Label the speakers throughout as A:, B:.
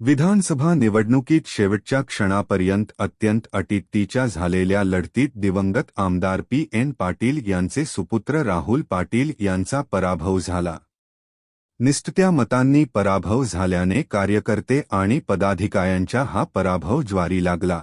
A: विधानसभा निवडणुकीत शेवटच्या क्षणापर्यंत अत्यंत अटीतटीच्या झालेल्या लढतीत दिवंगत आमदार पी. एन. पाटील यांचे सुपुत्र राहुल पाटील यांचा पराभव झाला. निष्ठत्या मतांनी पराभव झाल्याने कार्यकर्ते आणि पदाधिकाऱ्यांच्या हा पराभव ज्वारी लागला.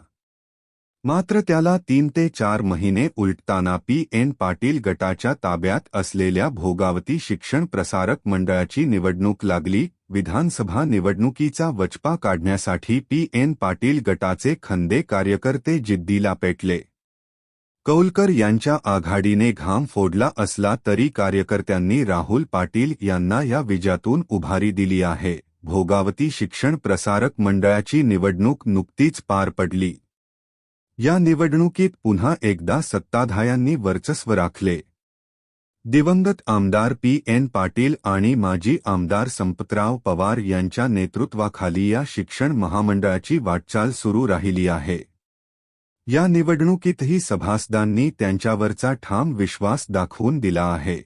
A: मात्र त्याला तीन ते चार महिने उलटताना पी एन पाटील गटाच्या ताब्यात असलेल्या भोगावती शिक्षण प्रसारक मंडळाची निवडणूक लागली. विधानसभा निवडणुकीचा वचपा काढण्यासाठी पी एन पाटील गटाचे खंदे कार्यकर्ते जिद्दीला पेटले. कौलकर यांच्या आघाडीने घाम फोडला असला तरी कार्यकर्त्यांनी राहुल पाटील यांना या विजयातून उभारी दिली आहे. भोगावती शिक्षण प्रसारक मंडळाची निवडणूक नुकतीच पार पडली. या निवडणुकीत पुन्हा एकदा सत्ताधायांनी वर्चस्व राखले. दिवंगत आमदार पी. एन. पाटील आणि माजी आमदार संपतराव पवार यांच्या नेतृत्वाखाली या शिक्षण महामंडळाची वाटचाल सुरू राहिली आहे. या निवडणुकीतही सभासदांनी त्यांच्यावरचा ठाम विश्वास दाखवून दिला आहे.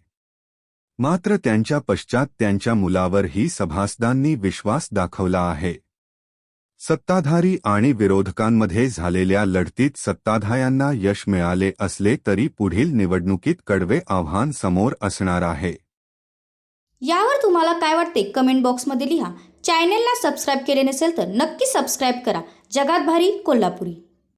A: मात्र त्यांच्या पश्चात त्यांच्या मुलावरही सभासदांनी विश्वास दाखवला आहे. सत्ताधारी आणि विरोधकांमध्ये झालेल्या लढतीत सत्ताधायांना यश मिळाले असले तरी पुढील निवडणुकीत कडवे आव्हान समोर असणार आहे.
B: यावर तुम्हाला काय वाटते? कमेंट बॉक्समध्ये लिहा. चॅनेलला सबस्क्राईब केले नसेल तर नक्की सबस्क्राईब करा. जगात भारी कोल्हापुरी.